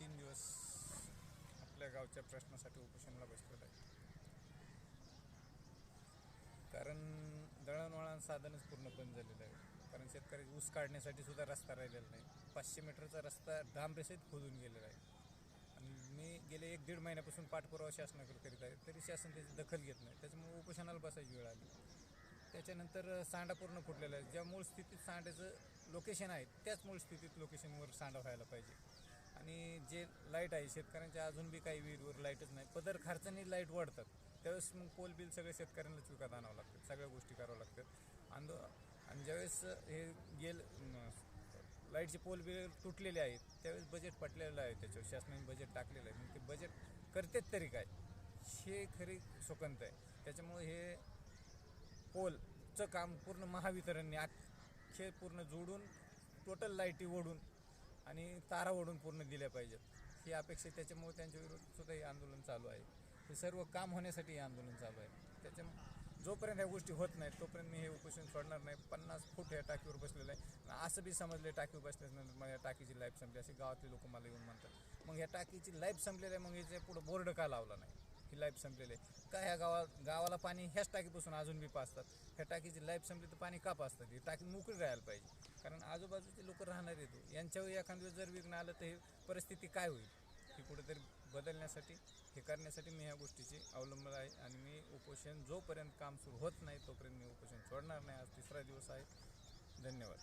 तीन दिवस आपल्या गावच्या प्रश्नासाठी उपोषणाला बसलेलो आहे. कारण दळणवळण साधनच पूर्ण बंद झालेलं आहे. कारण शेतकरी ऊस काढण्यासाठी सुद्धा रस्ता राहिलेला नाही. पाचशे मीटरचा रस्ता डांबरेसहित खोदून गेलेला आहे. आणि मी गेले एक दीड महिन्यापासून पाठपुरावा शासनाकडे करीत आहे. तरी शासन त्याची दखल घेत नाही. त्याच्यामुळे उपोषणाला बसायची वेळ आली. त्याच्यानंतर सांडा पूर्ण फुटलेला आहे. ज्या मूळ स्थितीत सांड्याचं लोकेशन आहे त्याच मूळ स्थितीत लोकेशनवर सांडा व्हायला पाहिजे. आणि जे लाइट आहे शेतकऱ्यांच्या अजून बी काही विहिरीवर लाईटच नाही. पदर खर्चाने लाइट वाढतात. त्यावेळेस मग पोल बिल सगळे शेतकऱ्यांनाच विकत आणावं लागतात. सगळ्या गोष्टी कराव्या लागतात. आंदो आणि ज्यावेळेस हे गेल लाईटचे पोल बिल तुटलेले आहेत त्यावेळेस बजेट पटलेलं आहे त्याच्यावर. शासनाने बजेट टाकलेलं आहे. मग ते बजेट करतेच तरी काय? हे खरी सुकंत आहे. त्याच्यामुळे हे पोलचं काम पूर्ण महावितरणने अख्खे पूर्ण जोडून टोटल लाईटी ओढून आणि तारा ओढून पूर्ण दिल्या पाहिजेत. ही अपेक्षा त्याच्यामुळे त्यांच्या विरोधात सुद्धा हे आंदोलन चालू आहे. हे सर्व काम होण्यासाठी हे आंदोलन चालू आहे. त्याच्या जोपर्यंत ह्या गोष्टी होत नाहीत तोपर्यंत मी हे उपोषण सोडणार नाही. पन्नास फूट ह्या टाकीवर बसलेलं आहे. असं बी समजले टाकीवर बसल्यानंतर मग या टाकीची लाईफ संपली. असे गावातले लोक मला येऊन म्हणतात. मग ह्या टाकीची लाईफ संपलेली आहे मग याच्या पुढं बोर्ड का लावला नाही? ही लाईफ संपलेली आहे. का ह्या गावा गावाला पाणी ह्याच टाकीपासून अजून बी पाचतात ह्या टाकीची लाईफ संपली तर पाणी का पाचतात ही टाकी मोकळी राहायला पाहिजे. कारण आजूबाजूचे लोक राहणार येतो हो. यांच्यावर एखाद्या वेळेस जर विघ्न आलं तर हे परिस्थिती काय होईल? ही कुठेतरी बदलण्यासाठी हे करण्यासाठी मी ह्या गोष्टीची अवलंब आहे आणि मी उपोषण जोपर्यंत काम सुरू होत नाही तोपर्यंत मी उपोषण सोडणार नाही. आज तिसरा दिवस आहे. धन्यवाद.